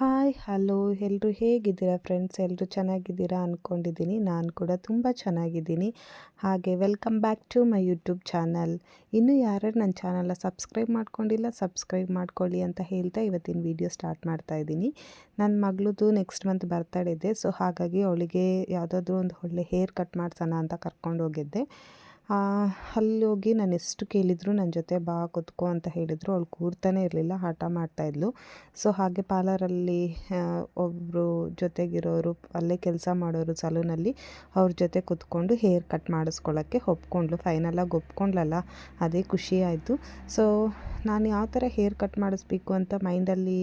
Hi hello ಎಲ್ಲರೂ ಹೇಗಿದ್ದೀರಾ friends ಎಲ್ಲರೂ ಚೆನ್ನಾಗಿದ್ದೀರಾ ಅಂದ್ಕೊಂಡಿದ್ದೀನಿ ನಾನು ಕೂಡ ತುಂಬ ಚೆನ್ನಾಗಿದ್ದೀನಿ. ಹಾಗೆ welcome back to my YouTube channel ಇನ್ನೂ ಯಾರ್ಯಾರು ನನ್ನ ಚಾನಲ್ನ ಸಬ್ಸ್ಕ್ರೈಬ್ ಮಾಡ್ಕೊಂಡಿಲ್ಲ ಸಬ್ಸ್ಕ್ರೈಬ್ ಮಾಡ್ಕೊಳ್ಳಿ ಅಂತ ಹೇಳ್ತಾ ಇವತ್ತಿನ ವೀಡಿಯೋ ಸ್ಟಾರ್ಟ್ ಮಾಡ್ತಾ ಇದ್ದೀನಿ. ನನ್ನ ಮಗಳದು ನೆಕ್ಸ್ಟ್ ಮಂತ್ ಬರ್ತಡೇ ಇದೆ. ಸೊ ಹಾಗಾಗಿ ಅವಳಿಗೆ ಯಾವುದಾದ್ರೂ ಒಂದು ಒಳ್ಳೆ ಹೇರ್ ಕಟ್ ಮಾಡ್ಸೋಣ ಅಂತ ಕರ್ಕೊಂಡು ಹೋಗಿದ್ದೆ. ಅಲ್ಲಿ ಹೋಗಿ ನಾನು ಎಷ್ಟು ಕೇಳಿದ್ರು ನನ್ನ ಜೊತೆ ಬಾ, ಕುತ್ಕೋ ಅಂತ ಹೇಳಿದರು. ಅವಳು ಕೂರ್ತಾನೆ ಇರಲಿಲ್ಲ, ಹಠ ಮಾಡ್ತಾಯಿದ್ಲು ಸೊ ಹಾಗೆ ಪಾರ್ಲರಲ್ಲಿ ಒಬ್ಬರು ಜೊತೆಗಿರೋರು, ಅಲ್ಲೇ ಕೆಲಸ ಮಾಡೋರು ಸಲೂನಲ್ಲಿ ಅವ್ರ ಜೊತೆ ಕುತ್ಕೊಂಡು ಹೇರ್ ಕಟ್ ಮಾಡಿಸ್ಕೊಳ್ಳೋಕ್ಕೆ ಒಪ್ಕೊಂಡ್ಲು ಫೈನಲಾಗಿ ಒಪ್ಕೊಂಡ್ಲಲ್ಲ ಅದೇ ಖುಷಿ ಆಯಿತು. ಸೊ ನಾನು ಯಾವ ಥರ ಹೇರ್ ಕಟ್ ಮಾಡಿಸ್ಬೇಕು ಅಂತ ಮೈಂಡಲ್ಲಿ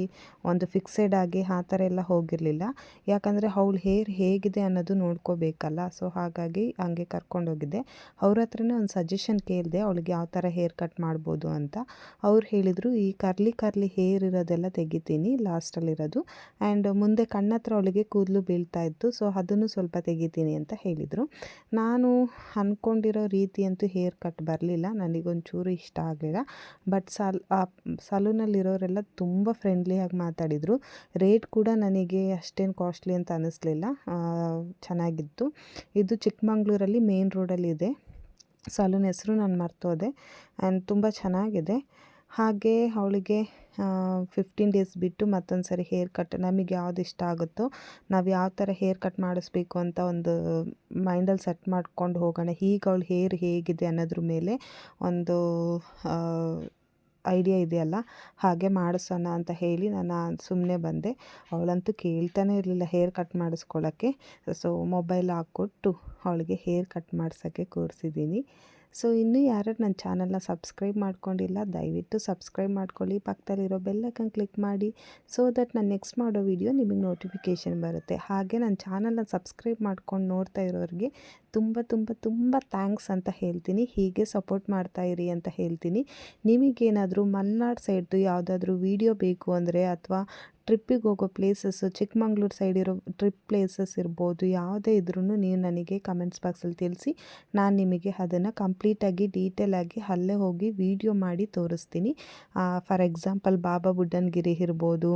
ಒಂದು ಫಿಕ್ಸೆಡ್ ಆಗಿ ಆ ಥರ ಎಲ್ಲ ಹೋಗಿರಲಿಲ್ಲ. ಯಾಕಂದರೆ ಅವಳು ಹೇರ್ ಹೇಗಿದೆ ಅನ್ನೋದು ನೋಡ್ಕೋಬೇಕಲ್ಲ. ಸೊ ಹಾಗಾಗಿ ಹಂಗೆ ಕರ್ಕೊಂಡೋಗಿದ್ದೆ. ಅವ್ರ ಹತ್ರನೇ ಒಂದು ಸಜೆಷನ್ ಕೇಳಿದೆ ಅವಳಿಗೆ ಯಾವ ಥರ ಹೇರ್ ಕಟ್ ಮಾಡ್ಬೋದು ಅಂತ. ಅವ್ರು ಹೇಳಿದರು, ಈ ಕರ್ಲಿ ಕರ್ಲಿ ಹೇರ್ ಇರೋದೆಲ್ಲ ತೆಗಿತೀನಿ ಲಾಸ್ಟಲ್ಲಿರೋದು ಆ್ಯಂಡ್ ಮುಂದೆ ಕಣ್ಣತ್ರ ಅವಳಿಗೆ ಕೂದಲು ಬೀಳ್ತಾ ಇತ್ತು ಸೊ ಅದನ್ನು ಸ್ವಲ್ಪ ತೆಗಿತೀನಿ ಅಂತ ಹೇಳಿದರು. ನಾನು ಅಂದ್ಕೊಂಡಿರೋ ರೀತಿಯಂತೂ ಹೇರ್ ಕಟ್ ಬರಲಿಲ್ಲ, ನನಗೊಂಚೂರು ಇಷ್ಟ ಆಗಲಿಲ್ಲ. ಬಟ್ ಸಲ್ ಸಲೂನಲ್ಲಿರೋರೆಲ್ಲ ತುಂಬ ಫ್ರೆಂಡ್ಲಿಯಾಗಿ ಮಾತಾಡಿದರು. ರೇಟ್ ಕೂಡ ನನಗೆ ಅಷ್ಟೇನು ಕಾಸ್ಟ್ಲಿ ಅಂತ ಅನ್ನಿಸ್ಲಿಲ್ಲ ಚೆನ್ನಾಗಿತ್ತು. ಇದು ಚಿಕ್ಕಮಂಗ್ಳೂರಲ್ಲಿ ಮೇನ್ ರೋಡಲ್ಲಿದೆ ಸಲೂನ್ ಹೆಸರು ನಾನು ಮರ್ತೋದೆ ಆ್ಯಂಡ್ ತುಂಬ ಚೆನ್ನಾಗಿದೆ. ಹಾಗೆ ಅವಳಿಗೆ ಫಿಫ್ಟೀನ್ ಡೇಸ್ ಬಿಟ್ಟು ಮತ್ತೊಂದು ಸರಿ ಹೇರ್ ಕಟ್ ನಮಗೆ ಯಾವ್ದು ಇಷ್ಟ ಆಗುತ್ತೋ ನಾವು ಯಾವ ಥರ ಹೇರ್ ಕಟ್ ಮಾಡಿಸ್ಬೇಕು ಅಂತ ಒಂದು ಮೈಂಡಲ್ಲಿ ಸೆಟ್ ಮಾಡ್ಕೊಂಡು ಹೋಗೋಣ. ಈಗ ಅವಳು ಹೇರ್ ಹೇಗಿದೆ ಅನ್ನೋದ್ರ ಮೇಲೆ ಒಂದು ಐಡಿಯಾ ಇದೆಯಲ್ಲ, ಹಾಗೆ ಮಾಡಿಸೋಣ ಅಂತ ಹೇಳಿ ನಾನು ಸುಮ್ಮನೆ ಬಂದೆ. ಅವಳಂತೂ ಕೇಳ್ತಾನೆ ಇರಲಿಲ್ಲ ಹೇರ್ ಕಟ್ ಮಾಡಿಸ್ಕೊಳ್ಳೋಕ್ಕೆ. ಸೊ ಮೊಬೈಲ್ ಹಾಕ್ಕೊಟ್ಟು ಅವಳಿಗೆ ಹೇರ್ ಕಟ್ ಮಾಡ್ಸೋಕ್ಕೆ ಕೂರಿಸಿದ್ದೀನಿ. ಸೊ ಇನ್ನೂ ಯಾರು ನನ್ನ ಚಾನಲ್ನ ಸಬ್ಸ್ಕ್ರೈಬ್ ಮಾಡ್ಕೊಂಡಿಲ್ಲ, ದಯವಿಟ್ಟು ಸಬ್ಸ್ಕ್ರೈಬ್ ಮಾಡ್ಕೊಳ್ಳಿ. ಪಕ್ಕದಲ್ಲಿರೋ ಬೆಲ್ಲಕ್ಕನ್ನು ಕ್ಲಿಕ್ ಮಾಡಿ ಸೊ ದಟ್ ನಾನು ನೆಕ್ಸ್ಟ್ ಮಾಡೋ ವಿಡಿಯೋ ನಿಮಗೆ ನೋಟಿಫಿಕೇಷನ್ ಬರುತ್ತೆ. ಹಾಗೆ ನನ್ನ ಚಾನಲ್ನ ಸಬ್ಸ್ಕ್ರೈಬ್ ಮಾಡ್ಕೊಂಡು ನೋಡ್ತಾ ಇರೋರಿಗೆ ತುಂಬ ತುಂಬ ತುಂಬ ಥ್ಯಾಂಕ್ಸ್ ಅಂತ ಹೇಳ್ತೀನಿ. ಹೀಗೆ ಸಪೋರ್ಟ್ ಮಾಡ್ತಾ ಇರಿ ಅಂತ ಹೇಳ್ತೀನಿ. ನಿಮಗೇನಾದರೂ ಮಲ್ನಾಡ್ ಸೈಡ್ದು ಯಾವುದಾದ್ರೂ ವೀಡಿಯೋ ಬೇಕು ಅಂದರೆ ಅಥವಾ ಟ್ರಿಪ್ಪಿಗೆ ಹೋಗೋ ಪ್ಲೇಸಸ್ಸು ಚಿಕ್ಕಮಂಗ್ಳೂರು ಸೈಡ್ ಇರೋ ಟ್ರಿಪ್ ಪ್ಲೇಸಸ್ ಇರ್ಬೋದು, ಯಾವುದೇ ಇದ್ರೂ ನೀವು ನನಗೆ ಕಮೆಂಟ್ಸ್ ಬಾಕ್ಸಲ್ಲಿ ತಿಳಿಸಿ, ನಾನು ನಿಮಗೆ ಅದನ್ನು ಕಂಪ್ಲೀಟಾಗಿ ಡೀಟೇಲಾಗಿ ಅಲ್ಲೇ ಹೋಗಿ ವೀಡಿಯೋ ಮಾಡಿ ತೋರಿಸ್ತೀನಿ. ಫಾರ್ ಎಕ್ಸಾಂಪಲ್ ಬಾಬಾ ಬುಡ್ಡನ್ಗಿರಿ ಇರ್ಬೋದು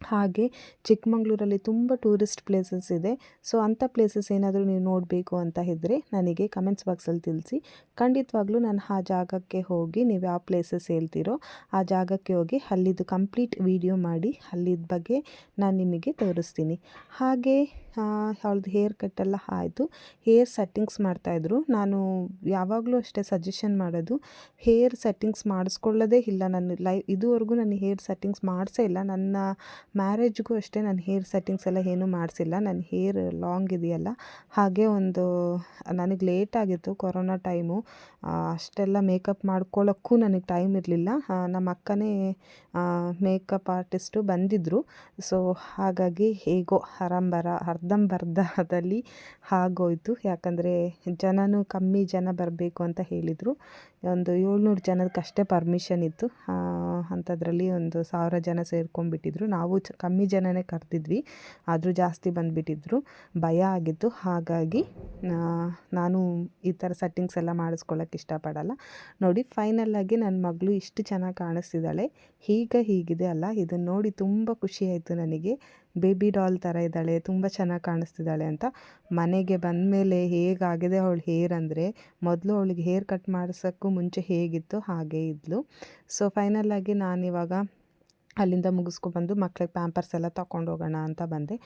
ಹಾಗೆ ಚಿಕ್ಕಮಂಗ್ಳೂರಲ್ಲಿ ತುಂಬ ಟೂರಿಸ್ಟ್ ಪ್ಲೇಸಸ್ ಇದೆ. ಸೊ ಅಂಥ ಪ್ಲೇಸಸ್ ಏನಾದರೂ ನೀವು ನೋಡಬೇಕು ಅಂತ ಇದ್ದರೆ ನನಗೆ ಕಮೆಂಟ್ಸ್ ಬಾಕ್ಸಲ್ಲಿ ತಿಳಿಸಿ. ಖಂಡಿತವಾಗ್ಲೂ ನಾನು ಆ ಜಾಗಕ್ಕೆ ಹೋಗಿ ನೀವು ಯಾವ ಪ್ಲೇಸಸ್ ಹೇಳ್ತೀರೋ ಆ ಜಾಗಕ್ಕೆ ಹೋಗಿ ಅಲ್ಲಿದ್ದು ಕಂಪ್ಲೀಟ್ ವಿಡಿಯೋ ಮಾಡಿ ಅಲ್ಲಿದ್ದ ಬಗ್ಗೆ ನಾನು ನಿಮಗೆ ತೋರಿಸ್ತೀನಿ. ಹಾಗೆ ಅವಳದು ಹೇರ್ ಕಟ್ಟೆಲ್ಲ ಆಯಿತು. ಹೇರ್ ಸೆಟ್ಟಿಂಗ್ಸ್ ಮಾಡ್ತಾಯಿದ್ರು ನಾನು ಯಾವಾಗಲೂ ಅಷ್ಟೇ ಸಜೆಷನ್ ಮಾಡೋದು ಹೇರ್ ಸೆಟ್ಟಿಂಗ್ಸ್ ಮಾಡಿಸ್ಕೊಳ್ಳೋದೇ ಇಲ್ಲ. ನಾನು ಲೈ, ಇದುವರೆಗೂ ನಾನು ಹೇರ್ ಸೆಟ್ಟಿಂಗ್ಸ್ ಮಾಡಿಸೇ ಇಲ್ಲ. ನನ್ನ ಮ್ಯಾರೇಜ್ಗೂ ಅಷ್ಟೇ ನಾನು ಹೇರ್ ಸೆಟ್ಟಿಂಗ್ಸ್ ಎಲ್ಲ ಏನೂ ಮಾಡಿಸಿಲ್ಲ. ನನ್ನ ಹೇರ್ ಲಾಂಗ್ ಇದೆಯಲ್ಲ, ಹಾಗೆ ಒಂದು, ನನಗೆ ಲೇಟ್ ಆಗಿತ್ತು ಕೊರೋನಾ ಟೈಮು. ಅಷ್ಟೆಲ್ಲ ಮೇಕಪ್ ಮಾಡ್ಕೊಳ್ಳೋಕ್ಕೂ ನನಗೆ ಟೈಮ್ ಇರಲಿಲ್ಲ. ನಮ್ಮ ಅಕ್ಕನೇ ಮೇಕಪ್ ಆರ್ಟಿಸ್ಟು ಬಂದಿದ್ದರು ಸೊ, ಹಾಗಾಗಿ ಹೇಗೋ ಹರಂಬರ ಅರ್ಧಂಬರ್ಧದಲ್ಲಿ ಆಗೋಯ್ತು. ಯಾಕಂದರೆ ಜನನೂ ಕಮ್ಮಿ ಜನ ಬರಬೇಕು ಅಂತ ಹೇಳಿದರು. ಒಂದು ಏಳ್ನೂರು ಜನಕ್ಕಷ್ಟೇ ಪರ್ಮಿಷನ್ ಇತ್ತು. ಅಂಥದ್ರಲ್ಲಿ ಒಂದು ಸಾವಿರ ಜನ ಸೇರ್ಕೊಂಡ್ಬಿಟ್ಟಿದ್ರು. ನಾವು ಚ ಕಮ್ಮಿ ಜನನೇ ಕರೆದಿದ್ವಿ, ಆದರೂ ಜಾಸ್ತಿ ಬಂದುಬಿಟ್ಟಿದ್ರು. ಭಯ ಆಗಿತ್ತು. ಹಾಗಾಗಿ ನಾನು ಈ ಥರ ಸೆಟ್ಟಿಂಗ್ಸ್ ಎಲ್ಲ ಮಾಡಿಸ್ಕೊಳ್ಳೋಕೆ ಇಷ್ಟಪಡಲ್ಲ. ನೋಡಿ ಫೈನಲ್ಲಾಗಿ ನನ್ನ ಮಗಳು ಇಷ್ಟು ಚೆನ್ನಾಗಿ ಕಾಣಿಸ್ತಿದ್ದಾಳೆ. ಈಗ ಹೀಗಿದೆ ಅಲ್ಲ. ಇದನ್ನು ನೋಡಿ ತುಂಬ ಖುಷಿ ಆಯಿತು ನನಗೆ. ಬೇಬಿ ಡಾಲ್ ಥರ ಇದ್ದಾಳೆ, ತುಂಬ ಚೆನ್ನಾಗಿ ಕಾಣಿಸ್ತಿದ್ದಾಳೆ ಅಂತ. ಮನೆಗೆ ಬಂದ ಮೇಲೆ ಹೇಗಾಗಿದೆ ಅವಳು ಹೇರ್ ಅಂದರೆ, ಮೊದಲು ಅವಳಿಗೆ ಹೇರ್ ಕಟ್ ಮಾಡಿಸೋಕ್ಕೂ ಮುಂಚೆ ಹೇಗಿತ್ತು ಹಾಗೇ ಇದ್ಲು. ಸೊ ಫೈನಲ್ಲಾಗಿ ನಾನಿವಾಗ ಅಲ್ಲಿಂದ ಮುಗಿಸ್ಕೊಬಂದು ಮಕ್ಳಿಗೆ ಪ್ಯಾಂಪರ್ಸ್ ಎಲ್ಲ ತೊಗೊಂಡು ಹೋಗೋಣ ಅಂತ ಬಂದೆ.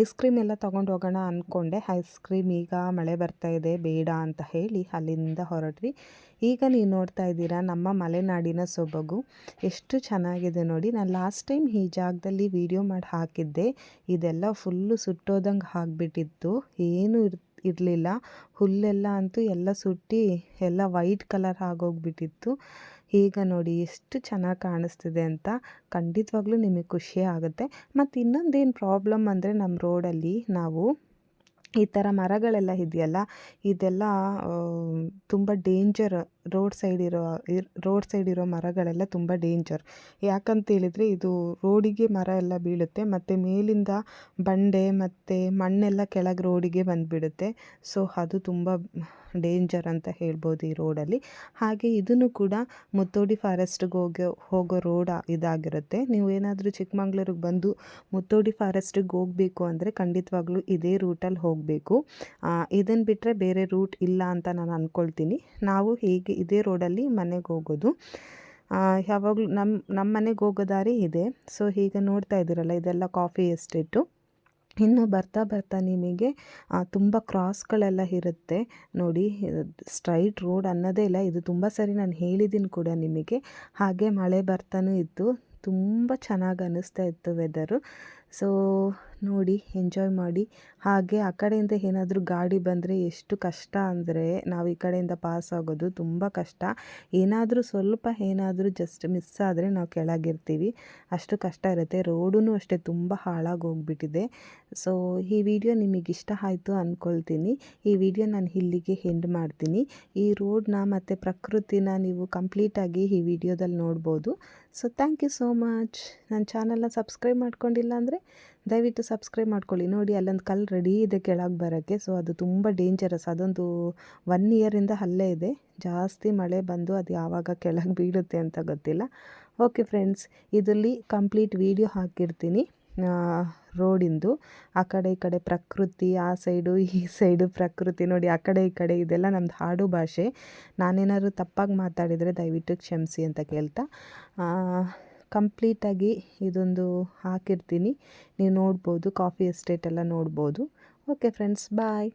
ಐಸ್ ಕ್ರೀಮ್ ಎಲ್ಲ ತೊಗೊಂಡು ಹೋಗೋಣ ಅಂದ್ಕೊಂಡೆ ಐಸ್ ಕ್ರೀಮ್ ಈಗ ಮಳೆ ಬರ್ತಾ ಇದೆ, ಬೇಡ ಅಂತ ಹೇಳಿ ಅಲ್ಲಿಂದ ಹೊರಟ್ವಿ. ಈಗ ನೀವು ನೋಡ್ತಾ ಇದ್ದೀರಾ, ನಮ್ಮ ಮಲೆನಾಡಿನ ಸೊಬಗು ಎಷ್ಟು ಚೆನ್ನಾಗಿದೆ ನೋಡಿ. ನಾನು ಲಾಸ್ಟ್ ಟೈಮ್ ಈ ಜಾಗದಲ್ಲಿ ವೀಡಿಯೋ ಮಾಡಿ ಹಾಕಿದ್ದೆ. ಇದೆಲ್ಲ ಫುಲ್ಲು ಸುಟ್ಟೋದಂಗೆ ಆಗಿಬಿಟ್ಟಿತ್ತು. ಏನೂ ಇರ್, ಇರಲಿಲ್ಲ. ಹುಲ್ಲೆಲ್ಲ ಅಂತೂ ಎಲ್ಲ ಸುಟ್ಟಿ, ಎಲ್ಲ ವೈಟ್ ಕಲರ್ ಆಗೋಗ್ಬಿಟ್ಟಿತ್ತು. ಈಗ ನೋಡಿ ಎಷ್ಟು ಚೆನ್ನಾಗಿ ಕಾಣಿಸ್ತಿದೆ ಅಂತ ಖಂಡಿತವಾಗ್ಲೂ ನಿಮಗೆ ಖುಷಿ ಆಗುತ್ತೆ. ಮತ್ತು ಇನ್ನೊಂದೇನು ಪ್ರಾಬ್ಲಮ್ ಅಂದರೆ ನಮ್ಮ ರೋಡಲ್ಲಿ ನಾವು ಈ ಥರ ಮರಗಳೆಲ್ಲ ಇದೆಯಲ್ಲ, ಇದೆಲ್ಲ ತುಂಬ ಡೇಂಜರ್ ರೋಡ್ ಸೈಡ್ ಇರೋ ರೋಡ್ ಸೈಡ್ ಇರೋ ಮರಗಳೆಲ್ಲ ತುಂಬ ಡೇಂಜರ್. ಯಾಕಂತ ಹೇಳಿದರೆ ಇದು ರೋಡಿಗೆ ಮರ ಎಲ್ಲ ಬೀಳುತ್ತೆ, ಮತ್ತು ಮೇಲಿಂದ ಬಂಡೆ, ಮತ್ತು ಮಣ್ಣೆಲ್ಲ ಕೆಳಗೆ ರೋಡಿಗೆ ಬಂದುಬಿಡುತ್ತೆ. ಸೊ, ಅದು ತುಂಬ ಡೇಂಜರ್ ಅಂತ ಹೇಳ್ಬೋದು ಈ ರೋಡಲ್ಲಿ. ಹಾಗೆ ಇದನ್ನು ಕೂಡ ಮುತ್ತೋಡಿ ಫಾರೆಸ್ಟ್ಗೆ ಹೋಗೋ ಹೋಗೋ ರೋಡ್ ಇದಾಗಿರುತ್ತೆ. ನೀವು ಏನಾದರೂ ಚಿಕ್ಕಮಂಗ್ಳೂರಿಗೆ ಬಂದು ಮುತ್ತೋಡಿ ಫಾರೆಸ್ಟಿಗೆ ಹೋಗಬೇಕು ಅಂದರೆ ಖಂಡಿತವಾಗ್ಲೂ ಇದೇ ರೂಟಲ್ಲಿ ಹೋಗಬೇಕು. ಇದನ್ನು ಬಿಟ್ಟರೆ ಬೇರೆ ರೂಟ್ ಇಲ್ಲ ಅಂತ ನಾನು ಅಂದ್ಕೊಳ್ತೀನಿ ನಾವು ಹೀಗೆ ಇದೇ ರೋಡಲ್ಲಿ ಮನೆಗೆ ಹೋಗೋದು. ಯಾವಾಗಲೂ ನಮ್ಮ ನಮ್ಮ ಮನೆಗೆ ಹೋಗೋ ದಾರಿ ಇದೆ. ಸೊ, ಈಗ ನೋಡ್ತಾ ಇದ್ದೀರಲ್ಲ, ಇದೆಲ್ಲ ಕಾಫಿ ಎಸ್ಟೇಟು. ಇನ್ನು ಬರ್ತಾ ಬರ್ತಾ ನಿಮಗೆ ತುಂಬ ಕ್ರಾಸ್ಗಳೆಲ್ಲ ಇರುತ್ತೆ. ನೋಡಿ, ಸ್ಟ್ರೈಟ್ ರೋಡ್ ಅನ್ನೋದೇ ಇಲ್ಲ, ಇದು ತುಂಬ ಸರಿ ನಾನು ಹೇಳಿದ್ದೀನಿ ಕೂಡ ನಿಮಗೆ. ಹಾಗೆ ಮಳೆ ಬರ್ತಾನೂ ಇತ್ತು. ತುಂಬ ಚೆನ್ನಾಗಿ ಅನ್ನಿಸ್ತಾ ಇತ್ತು ವೆದರು ಸೊ ನೋಡಿ ಎಂಜಾಯ್ ಮಾಡಿ. ಹಾಗೆ ಆ ಕಡೆಯಿಂದ ಏನಾದರೂ ಗಾಡಿ ಬಂದರೆ ಎಷ್ಟು ಕಷ್ಟ ಅಂದರೆ ನಾವು ಈ ಕಡೆಯಿಂದ ಪಾಸ್ ಆಗೋದು ತುಂಬ ಕಷ್ಟ. ಏನಾದರೂ ಸ್ವಲ್ಪ ಏನಾದರೂ ಜಸ್ಟ್ ಮಿಸ್ ಆದರೆ ನಾವು ಕೆಳಗಿರ್ತೀವಿ. ಅಷ್ಟು ಕಷ್ಟ ಇರುತ್ತೆ. ರೋಡೂ ಅಷ್ಟೇ ತುಂಬ ಹಾಳಾಗಿ ಹೋಗ್ಬಿಟ್ಟಿದೆ. ಸೊ ಈ ವಿಡಿಯೋ ನಿಮಗೆ ಇಷ್ಟ ಆಯಿತು ಅಂದ್ಕೊಳ್ತೀನಿ ಈ ವಿಡಿಯೋ ನಾನು ಇಲ್ಲಿಗೆ ಹೆಂಡ್ ಮಾಡ್ತೀನಿ. ಈ ರೋಡ್ನ ಮತ್ತು ಪ್ರಕೃತಿನ ನೀವು ಕಂಪ್ಲೀಟಾಗಿ ಈ ವಿಡಿಯೋದಲ್ಲಿ ನೋಡ್ಬೋದು. So thank you so much ನನ್ನ ಚಾನಲ್ನ ಸಬ್ಸ್ಕ್ರೈಬ್ ಮಾಡ್ಕೊಂಡಿಲ್ಲ ಅಂದರೆ ದಯವಿಟ್ಟು ಸಬ್ಸ್ಕ್ರೈಬ್ ಮಾಡ್ಕೊಳ್ಳಿ. ನೋಡಿ, ಅಲ್ಲೊಂದು ಕಲ್ಲು ರೆಡಿ ಇದೆ ಕೆಳಗೆ ಬರೋಕ್ಕೆ ಸೊ ಅದು ತುಂಬ ಡೇಂಜರಸ್ ಅದೊಂದು ಒನ್ ಇಯರಿಂದ ಅಲ್ಲೇ ಇದೆ. ಜಾಸ್ತಿ ಮಳೆ ಬಂದು ಅದು ಯಾವಾಗ ಕೆಳಗೆ ಬೀಳುತ್ತೆ ಅಂತ ಗೊತ್ತಿಲ್ಲ. ಓಕೆ ಫ್ರೆಂಡ್ಸ್ ಇದರಲ್ಲಿ ಕಂಪ್ಲೀಟ್ ವೀಡಿಯೋ ಹಾಕಿರ್ತೀನಿ. ರೋಡಿಂದು ಆ ಕಡೆ ಈ ಕಡೆ ಪ್ರಕೃತಿ, ಆ ಸೈಡು ಈ ಸೈಡು ಪ್ರಕೃತಿ. ನೋಡಿ, ಆ ಕಡೆ ಈ ಕಡೆ ಇದೆಲ್ಲ ನಮ್ಮದು ಹಾಡು ಭಾಷೆ. ನಾನೇನಾದ್ರು ತಪ್ಪಾಗಿ ಮಾತಾಡಿದರೆ ದಯವಿಟ್ಟು ಕ್ಷಮಿಸಿ ಅಂತ ಕೇಳ್ತಾ. ಕಂಪ್ಲೀಟಾಗಿ ಇದೊಂದು ಹಾಕಿರ್ತೀನಿ. ನೀವು ನೋಡ್ಬೋದು ಕಾಫಿ ಎಸ್ಟೇಟೆಲ್ಲ ನೋಡ್ಬೋದು. Okay friends bye